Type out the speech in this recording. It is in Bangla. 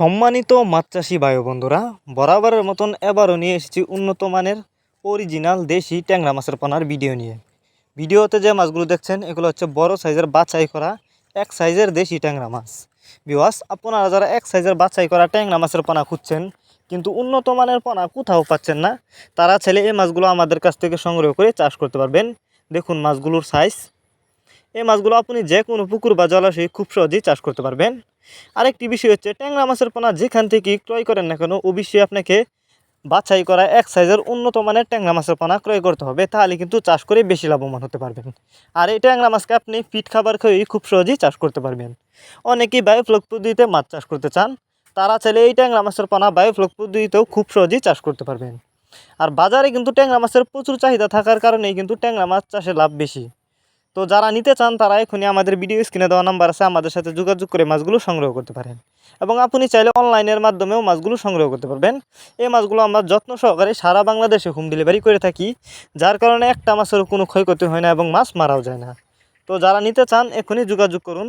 সম্মানিত মাছ চাষি ও বন্ধুরা, বরাবরের মতন এবারও নিয়ে এসেছি উন্নত মানের অরিজিনাল দেশি ট্যাংরা মাছের পোনার ভিডিও নিয়ে। ভিডিওতে যে মাছগুলো দেখছেন, এগুলো হচ্ছে বড় সাইজের বাছাই করা এক সাইজের দেশি ট্যাংরা মাছ। বিওয়াস আপনারা যারা এক সাইজের বাছাই করা ট্যাংরা মাছের পোনা খুঁজছেন, কিন্তু উন্নত মানের পোনা কোথাও পাচ্ছেন না, তারা ছেলে এই মাছগুলো আমাদের কাছ থেকে সংগ্রহ করে চাষ করতে পারবেন। দেখুন মাছগুলোর সাইজ এই মাছগুলো আপনি যে কোনো পুকুর বা জলাশয়ে খুব সহজেই চাষ করতে পারবেন। আরেকটি বিষয় হচ্ছে, ট্যাংরা মাছের পোনা যেখান থেকে ক্রয় করেন না কেন, অবশ্যই আপনাকে বাছাই করা এক সাইজের উন্নত মানের ট্যাংরা মাছের পোনা ক্রয় করতে হবে। তাহলে কিন্তু চাষ করে বেশি লাভবান হতে পারবেন। আর এই ট্যাংরা মাছকে আপনি ফিট খাবার খেয়েই খুব সহজেই চাষ করতে পারবেন। অনেকেই বায়োফ্লক পদ্ধতিতে মাছ চাষ করতে চান, তারা চাইলে এই ট্যাংরা মাছের পোনা বায়োফ্লক পদ্ধতিতেও খুব সহজেই চাষ করতে পারবেন। আর বাজারে কিন্তু ট্যাংরা মাছের প্রচুর চাহিদা থাকার কারণেই কিন্তু ট্যাংরা মাছ চাষে লাভ বেশি। তো যারা নিতে চান, তারা এখনই আমাদের ভিডিও স্ক্রিনে দেওয়া নাম্বার আছে, আমাদের সাথে যোগাযোগ করে মাছগুলো সংগ্রহ করতে পারেন। এবং আপনি চাইলে অনলাইনের মাধ্যমেও মাছগুলো সংগ্রহ করতে পারবেন। এই মাছগুলো আমরা যত্ন সহকারে সারা বাংলাদেশে হোম ডেলিভারি করে থাকি, যার কারণে একটা মাছেরও কোনো ক্ষয়ক্ষতি হয় না এবং মাছ মারাও যায় না। তো যারা নিতে চান, এখনই যোগাযোগ করুন।